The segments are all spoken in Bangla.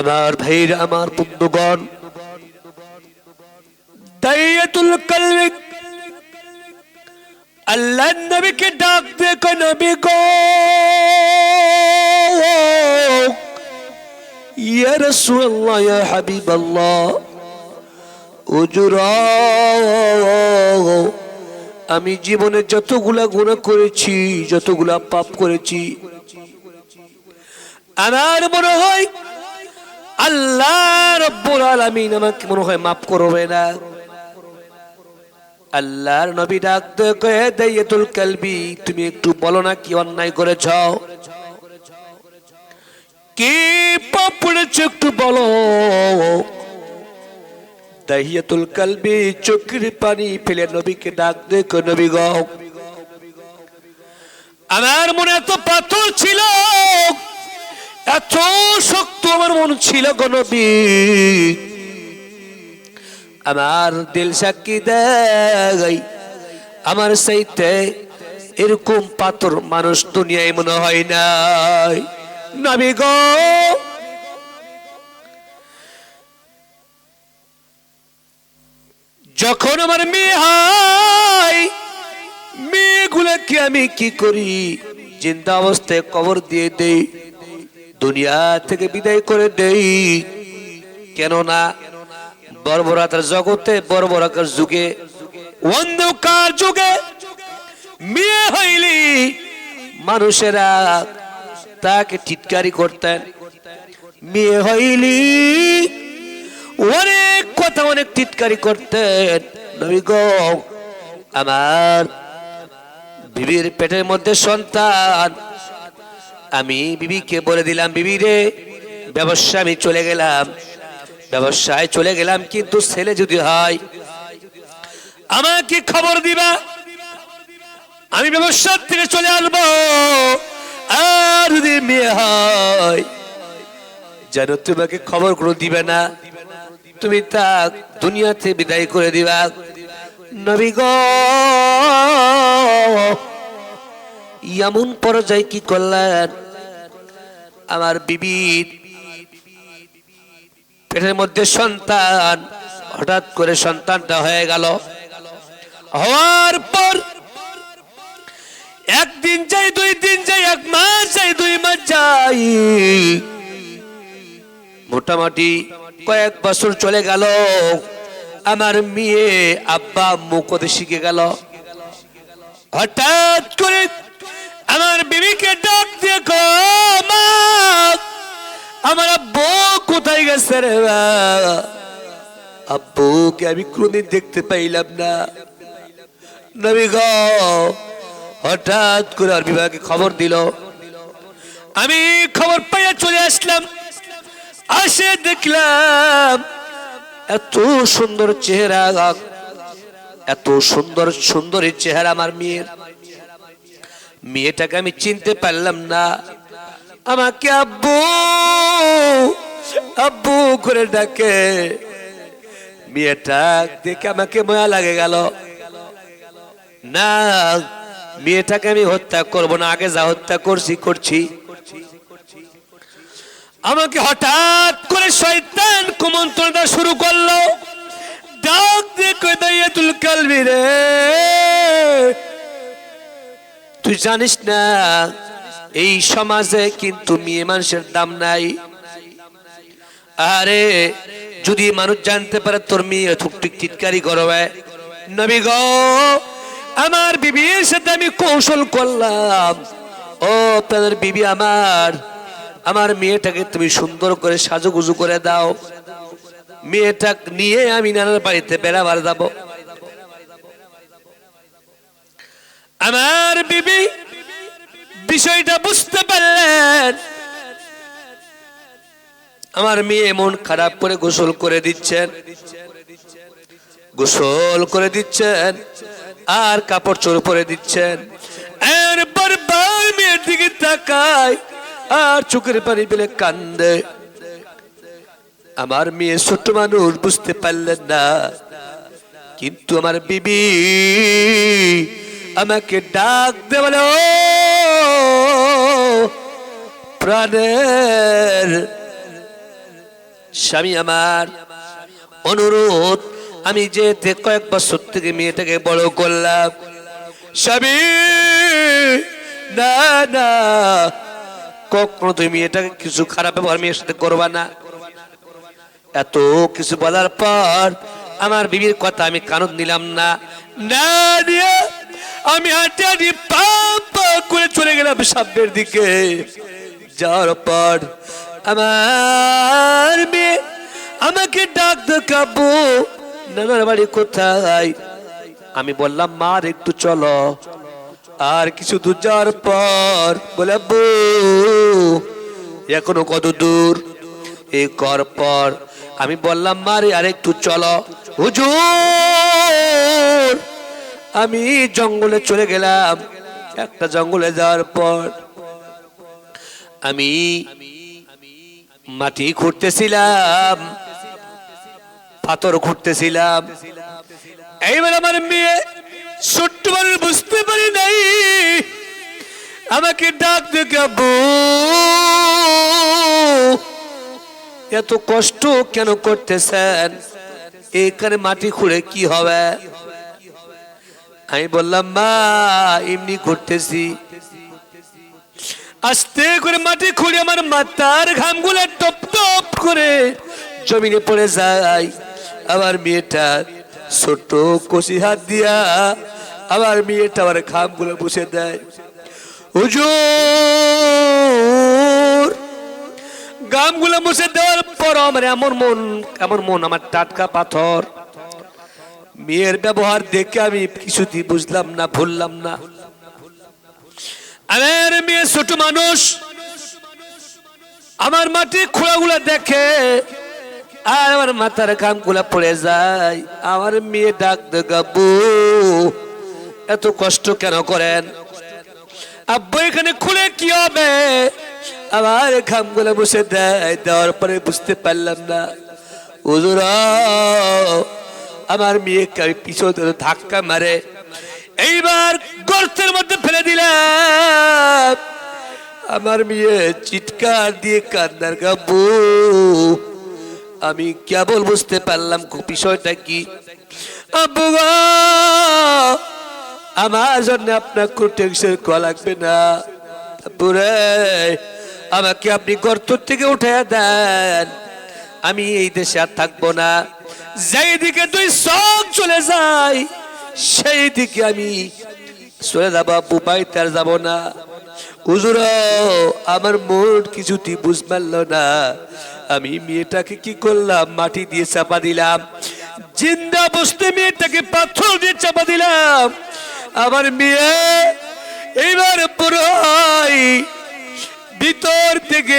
আমার ভাইরা আমার বন্ধুগণ। দাইয়াতুল কলবি। আল্লাহ নবীকে ডাক দে কো নবী গো। ইয়া রাসূলুল্লাহ, ইয়া হাবিবাল্লাহ। উজুরা, আমি জীবনে যতগুলা গুনাহ করেছি, যতগুলা পাপ করেছি, আমার মনে হয় আল্লাহর নবী কয়ে কালবি, তুমি একটু বলো না কি অন্যায় করেছ? কি পাপ একটু বলো। দাহিয়াতুল কালবি চোখের পানি ফেলে নবীকে ডাক দেখো নবী গো। আমার মনে এত পাথর ছিল, এত শক্ত আমার মন ছিল গো আমার দিল সাক্ষী দেয়, আমার সাইতে এরকম পাথর মানুষ দুনিয়ায় মনে হয় নাই। নবী গো, যখন আমার মেয়ে হয়, মেয়েগুলাকে আমি কি করি? চিন্তা অবস্থায় কবর দিয়ে দেই। দুনিয়া থেকে বিদায় করে দেই। কেননা বর্বরাতার জগতে, বর্বরাকার যুগে, অন্ধকার যুগে মেয়ে হইলি মানুষেরা তাকে টিটকারি করতেন। মেয়ে হইলি অনেক কথা, অনেক টিটকারি করতেন। নবী গো, আমার বিবির পেটের মধ্যে সন্তান আমি বিবিকে বলে দিলাম, বিবি রে ব্যবসা আমি চলে গেলাম। ব্যবসায় চলে গেলাম কিন্তু ছেলে যদি হয়, আমাকে খবর দিবা। আমি ব্যবসার থেকে চলে আসব। আর যদি মেয়ে হয়, যেন তোমাকে খবর করে দিবে না। তুমি তা দুনিয়াতে বিদায় করে দিবা। নবী গো এমন পর্যায়ে কি করলেন আমার বিবির পেটের মধ্যে সন্তান। হঠাৎ করে সন্তানটা হয়ে গেল। হওয়ার পর একদিন যাই, দুই দিন যাই, এক মাস যাই, দুই মাস যাই। মোটামুটি কয়েক বছর চলে গেল। আমার মেয়ে আব্বা মুখতে শিখে গেল? হঠাৎ করে আমার বিবিকে ডাক দিয়ে মা আমার আব্বু কোথায় গেছে রে? আব্বুকে আমি কোনদিন দেখতে পাইলাম না। নবী গো হঠাৎ করে আর বিভাগে খবর দিল। আমি খবর পাইয়া চলে আসলাম। আসে দেখলাম এত সুন্দর চেহারা এত সুন্দর সুন্দরী চেহারা আমার মেয়ের। মেয়েটাকে আমি চিনতে পারলাম না। আমাকে আব্বু আব্বু করে ডাকে। মেয়েটা দেখে আমাকে মায়া লাগে গেল। না, মেয়েটাকে আমি হত্যা করব না, আগে যা হত্যা করছি করছি। আমাকে হঠাৎ করে শয়তান কুমন্ত্রণা শুরু করল। ডাক দিয়ে কই দাইয়াতুল কালবি রে। তুই জানিস না, এই সমাজে কিন্তু মেয়ে মানুষের দাম নাই। আরে, যদি মানুষ জানতে পারে তোর মেয়ে থুকটিক টিটকারি করবে। নবী গো, আমার বিবির সাথে আমি কৌশল করলাম। ও, তাদের বিবি আমার আমার মেয়েটাকে তুমি সুন্দর করে সাজুগুজু করে দাও। মেয়েটা নিয়ে আমি নানার বাড়িতে বেড়াবার যাব। আমার বিবি বিষয়টা বুঝতে পারলেন। আমার মেয়ে মন খারাপ করে গোসল করে দিচ্ছেন। গোসল করে দিচ্ছেন। আর কাপড় চোর পরে দিচ্ছেন। আর বারবার মেয়ের দিকে তাকায় আর চোখের পানি পেলে কান্দে। আমার মেয়ে ছোট্ট মানুষ, বুঝতে পারলেন না। কিন্তু আমার বিবি আমাকে ডাক দে বলে, ও প্রাণের স্বামী আমার, অনুরোধ, আমি যেতে কয়েক বছর থেকে মেয়েটাকে বড় করলাম। স্বামী, না না, কখনো তুমি মেয়েটাকে কিছু খারাপ ব্যবহার মেয়ের সাথে করবা না। এত কিছু বলার পর আমার বিবির কথা আমি কানত নিলাম না। না দিয়ে আমি হাঁটে হাঁটি করে চলে গেলাম সামনের দিকে। যাওয়ার পর আমার মেয়ে আমাকে ডাক দেখাবো, নানার বাড়ি কোথায়? আমি বললাম মার একটু চলো। আর কিছু দূর যাওয়ার পর বলে, আব্বু, এখনও কত দূর? এই কর পর আমি বললাম মারে আর একটু চলো। হুজুর! আমি জঙ্গলে চলে গেলাম। একটা জঙ্গলে যাওয়ার পর আমি মাটি খুঁড়তেছিলাম, পাথর খুঁড়তেছিলাম। এইবার আমার মেয়ে ছোট্ট বুঝতে পারি নাই। আমাকে ডাক দেখাবো এত কষ্ট কেন করতেছেন? এখানে মাটি খুঁড়ে কি হবে? আমি বললাম, মা, এমনি করতেছি। আস্তে করে মাটি খুঁড়ে আমার মাথার ঘামগুলো টপ টপ করে জমিনে পড়ে যায়। আমার মেয়েটা ছোট কষি হাত দিয়া আমার মেয়েটা আমার ঘামগুলো বসে দেয়। হুজুর গামগুলো মুছে দেওয়ার পর আমার এমন মন এমন মন, আমার টাটকা পাথর। মেয়ের ব্যবহার দেখে আমি কিছুতেই বুঝলাম না, ভুললাম না। আমার মেয়ে ছোট মানুষ, আমার মাটি খোলাগুলা দেখে আর আমার মাথার কামগুলা পড়ে যায়। আমার মেয়ে ডাক দেখাবো এত কষ্ট কেন করেন? আব্বু, এখানে খুলে কি হবে? আমার ঘামগুলো বসে দেয়, দেওয়ার পরে বুঝতে পারলাম না। হুজুর আমার মেয়েকে পিছন ধাক্কা মারে। এইবার গর্তের মধ্যে ফেলে দিলাম। আমার মেয়ে চিৎকার দিয়ে কান্নার গাবু আমি কেবল বুঝতে পারলাম বিষয়টা কি। আমার জন্য আপনার কোনো টেনশন করা লাগবে না। পুরে আমাকে আপনি গর্ত থেকে উঠে দেন। আমি এই দেশে আর থাকব না। যেই দিকে তুই সব চলে যাই সেই দিকে আমি চলে যাব বাড়িতে আর যাব না। হুজুর আমার মন কিছুতেই বুঝ পারল না। আমি মেয়েটাকে কি করলাম? মাটি দিয়ে চাপা দিলাম। জিন্দা বসতে মেয়েটাকে পাথর দিয়ে চাপা দিলাম। আমার মেয়ে এইবার পুরোই ভিতর থেকে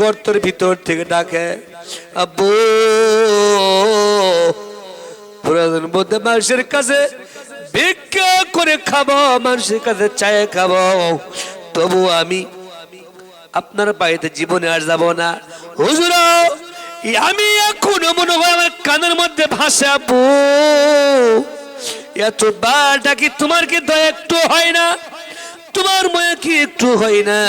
গর্তের ভিতর থেকে ডাকে। আব্বু পুরাতন মধ্যে মানুষের কাছে ভিক্ষা করে খাব, মানুষের কাছে চায়ে খাব। তবু আমি আপনার বাড়িতে জীবনে আর যাব না। হুজুর, আমি এখনও মনে হয় আমার কানের মধ্যে ভাসে আপু এত বার ডাকি তোমার কি দয়া একটু হয় না? তোমার মনে কি একটু হয় না?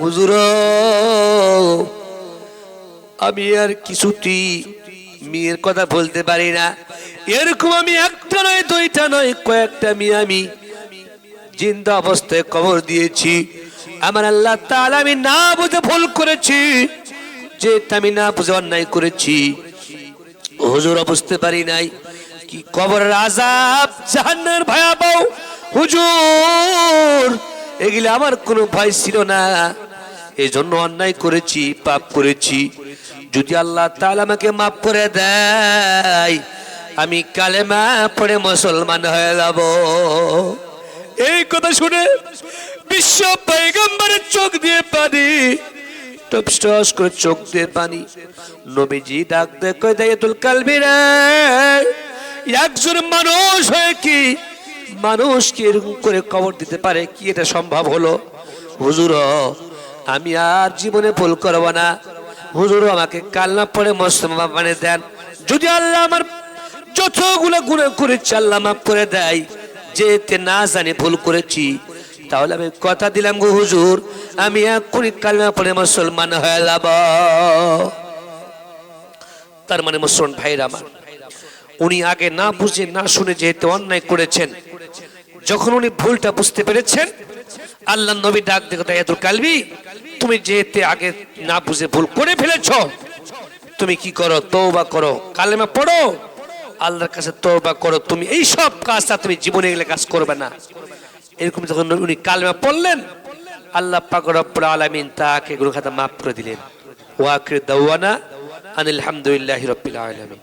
হুজুর আমি আর কিছুটি মেয়ের কথা বলতে পারি না। এরকম আমি একটা নয়, দুইটা নয়, কয়েকটা মেয়ে আমি জিন্দা অবস্থায় কবর দিয়েছি। আমার আল্লাহ তাআলা আমি না বুঝে ভুল করেছি, যে আমি না বুঝে অন্যায় করেছি। হুজুর বুঝতে পারি নাই কি কবরের আজাব জাহান্নার ভয়াবহ। হুজুর, এগুলো আমার কোনো ভয় ছিল না। এই জন্য অন্যায় করেছি, পাপ করেছি। যদি আল্লাহ তাআলা আমাকে মাফ করে দেয়, আমি কালেমা পড়ে মুসলমান হয়ে যাব। এই কথা শুনে বিশ্ব পয়গম্বরের চোখ দিয়ে পানি টপস্টস করে চোখ দিয়ে পানি। নবীজি ডাক দেখে কালবিরা একজন মানুষ হয়ে কি মানুষকে এরকম করে কবর দিতে পারে? কি এটা সম্ভব হলো? হুজুর আমি আর জীবনে ভুল করব না। হুজুর আমাকে কালনা পড়ে মুসলমান মানে দেন। যদি আল্লাহ আমার যতগুলো গুণা করেছি, আল্লাহ মাফ করে দেয়। যেতে না জানি ভুল করেছি। তাহলে আমি কথা দিলাম গো হুজুর, আমি এক্ষুনি কালমা পড়ে মুসলমান হয়ে যাব। তার মানে মুসলমান ভাইরা আমার, উনি আগে না বুঝে না শুনে যেহেতু অন্যায় করেছেন, যখন উনি ভুলটা বুঝতে পেরেছেন আল্লাহ নবী ডাক দেখো এত কালবি, তুমি যেহেতু আগে না বুঝে ভুল করে ফেলেছ। তুমি কি করো? তৌবা করো। কালেমা পড়ো। আল্লাহর কাছে তৌবা করো। তুমি এই সব কাজটা তুমি জীবনে গেলে কাজ করবে না। এরকম যখন উনি কালেমা পড়লেন, আল্লাহ পাক রব্বুল আলামিন তাকে গুরু খাতা মাফ করে দিলেন। ওয়াকির দাওয়ানা আনিল হামদুলিল্লাহি রাব্বিল আলামিন।